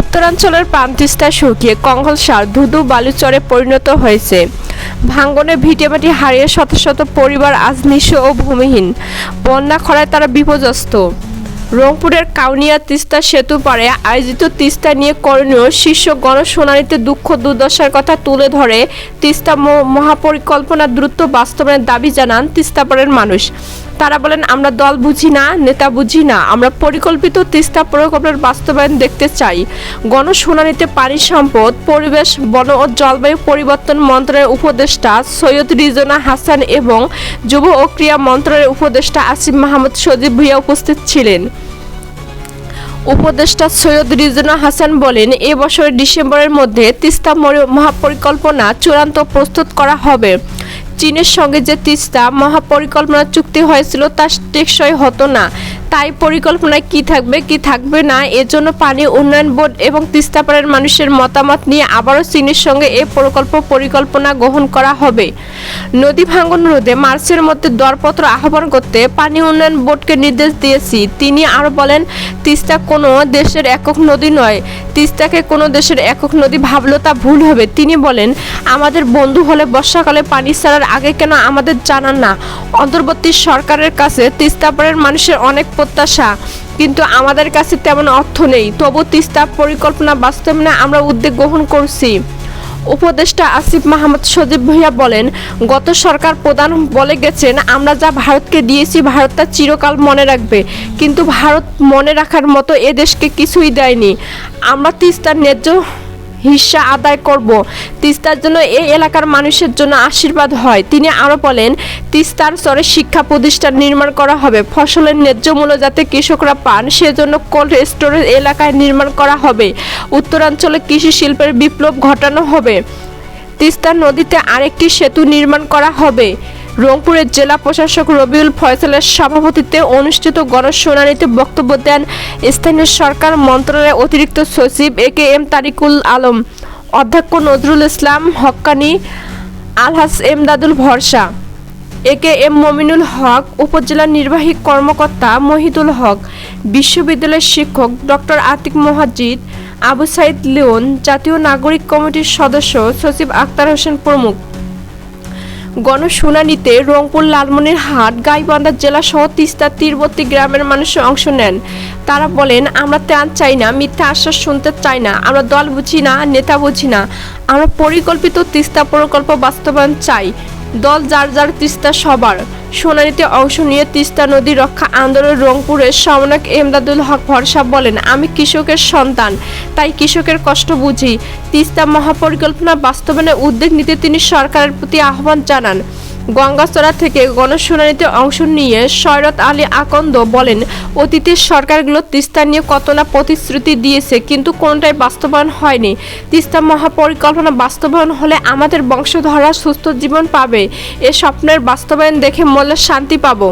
উত্তরাঞ্চলের প্রান্তিস্তা শুকিয়ে কঙ্গলসার ধুধু বালুচরে পরিণত হয়েছে। ভাঙ্গনে ভিটেমাটি হারিয়ে শত শত পরিবার আজ নিঃস্ব ও ভূমিহীন। বন্যা খরায় তারা বিপর্যস্ত। রংপুরের কাউনিয়া তিস্তা সেতু পারে আয়োজিত তিস্তা নিয়ে করণীয় শীর্ষ গণশুনানিতে দুঃখ দুর্দশার কথা তুলে ধরে তিস্তা মহাপরিকল্পনা দ্রুত বাস্তবায়নের দাবি জানান তিস্তাপাড়ের মানুষ। তারা বলেন, আমরা দল বুঝি না, নেতা বুঝি না। আমরা পরিকল্পিত তিস্তা প্রকল্পের বাস্তবায়ন দেখতে চাই। গণশুনানিতে পানি সম্পদ, পরিবেশ, বন ও জলবায়ু পরিবর্তন মন্ত্রণালয়ের উপদেষ্টা সৈয়দ রিজনা হাসান এবং যুব ও ক্রিয়া মন্ত্রণালয়ের উপদেষ্টা আসিফ মাহমুদ সজীব ভুইয়া উপস্থিত ছিলেন। উপদেষ্টা সৈয়দ রিজনা হাসান বলেন, এ বছরের ডিসেম্বরের মধ্যে তিস্তা মহাপরিকল্পনা চূড়ান্ত প্রস্তুত করা হবে। চীনের সঙ্গে যে তিস্তা মহাপরিকল্পনা চুক্তি হয়েছিল তা টেকসই হতো না। তাই পরিকল্পনায় কি থাকবে কি থাকবে না এজন্য পানি উন্নয়ন বোর্ড এবং তিস্তাপাড়ের মানুষের মতামত নিয়ে আবারও চীনের সঙ্গে এ প্রকল্প পরিকল্পনা গ্রহণ করা হবে। নদী ভাঙ্গন রোধে মার্চের মধ্যে দরপত্র আহ্বান করতে পানি উন্নয়ন বোর্ডকে নির্দেশ দিয়েছি। তিনি আরও বলেন, তিস্তা কোনো দেশের একক নদী নয়। তিস্তাকে কোনো দেশের একক নদী ভাবলেও তা ভুল হবে। তিনি বলেন, আমাদের বন্ধু হলে বর্ষাকালে পানি ছাড়ার আগে কেন আমাদের জানান না? অন্তর্বর্তী সরকারের কাছে তিস্তাপাড়ের মানুষের অনেক প্রত্যাশা, কিন্তু আমাদের কাছে তেমন অর্থ নেই। তবু তিস্তা পরিকল্পনা বাস্তবায়নে আমরা উদ্যোগ গ্রহণ করছি। উপদেষ্টা আসিফ মাহমুদ সজীব ভুইয়া বলেন, গত সরকার প্রধান বলে গেছেন, আমরা যা ভারতকে দিয়েছি, ভারত তা চিরকাল মনে রাখবে। কিন্তু ভারত মনে রাখার মতো এদেশকে কিছুই দেয়নি। আমরা তিস্তার ন্যায্য হিস্সা আদায় করব। তিস্তার জন্য এই এলাকার মানুষের জন্য আশীর্বাদ হয়। তিনি আরও বলেন, তিস্তার স্তরে শিক্ষা প্রতিষ্ঠান নির্মাণ করা হবে। ফসলের ন্যায্য মূল্য যাতে কৃষকরা পান, সেজন্য কোল্ড স্টোরেজ এলাকায় নির্মাণ করা হবে। উত্তরাঞ্চলে কৃষি শিল্পের বিপ্লব ঘটানো হবে। তিস্তা নদীতে আরেকটি সেতু নির্মাণ করা হবে। রংপুরের জেলা প্রশাসক রবিউল ফয়সালের সভাপতিত্বে অনুষ্ঠিত গণশুনানিতে বক্তব্য দেন স্থানীয় সরকার মন্ত্রণালয়ের অতিরিক্ত সচিব A K M Tarikul Alam, অধ্যক্ষ নজরুল ইসলাম হক্কানি, আলহাস এমদাদুল ভরসা, এ কে এম মমিনুল হক, উপজেলা নির্বাহী কর্মকর্তা মহিদুল হক, বিশ্ববিদ্যালয়ের শিক্ষক ডক্টর আতিক মোহাজিদ, আবু সাইদ লিওন, জাতীয় নাগরিক কমিটির সদস্য সচিব আক্তার হোসেন প্রমুখ। গণশুনানিতে রংপুর লালমনির হাট, গাইবান্ধা জেলা সহ তিস্তা তীরবর্তী গ্রামের মানুষ অংশ নেন। তারা বলেন, আমরা ত্রাণ চাই না, মিথ্যা আশ্বাস শুনতে চাই না, আমরা দল বুঝি না, নেতা বুঝি না। আমরা পরিকল্পিত তিস্তা প্রকল্প বাস্তবায়ন চাই। দল যার যার তিস্তা সবার। শুনানিতে অংশ নিয়ে তিস্তা নদী রক্ষা আন্দোলন রংপুরের সমনক এমদাদুল হক ভরসা বলেন, আমি কৃষকের সন্তান, তাই কৃষকের কষ্ট বুঝি। তিস্তা মহাপরিকল্পনা বাস্তবায়নের উদ্যোগ নিতে তিনি সরকারের প্রতি আহ্বান জানান। গঙ্গাচড়া থেকে গণশুনানিতে অংশ নিয়ে সৈরত আলী আকন্দ বলেন, অতীতের সরকারগুলো তিস্তা নিয়ে কত না প্রতিশ্রুতি দিয়েছে, কিন্তু কোনটাই বাস্তবায়ন হয়নি। তিস্তা মহাপরিকল্পনা বাস্তবায়ন হলে আমাদের বংশধরা সুস্থ জীবন পাবে। এ স্বপ্নের বাস্তবায়ন দেখে মনে শান্তি পাবো।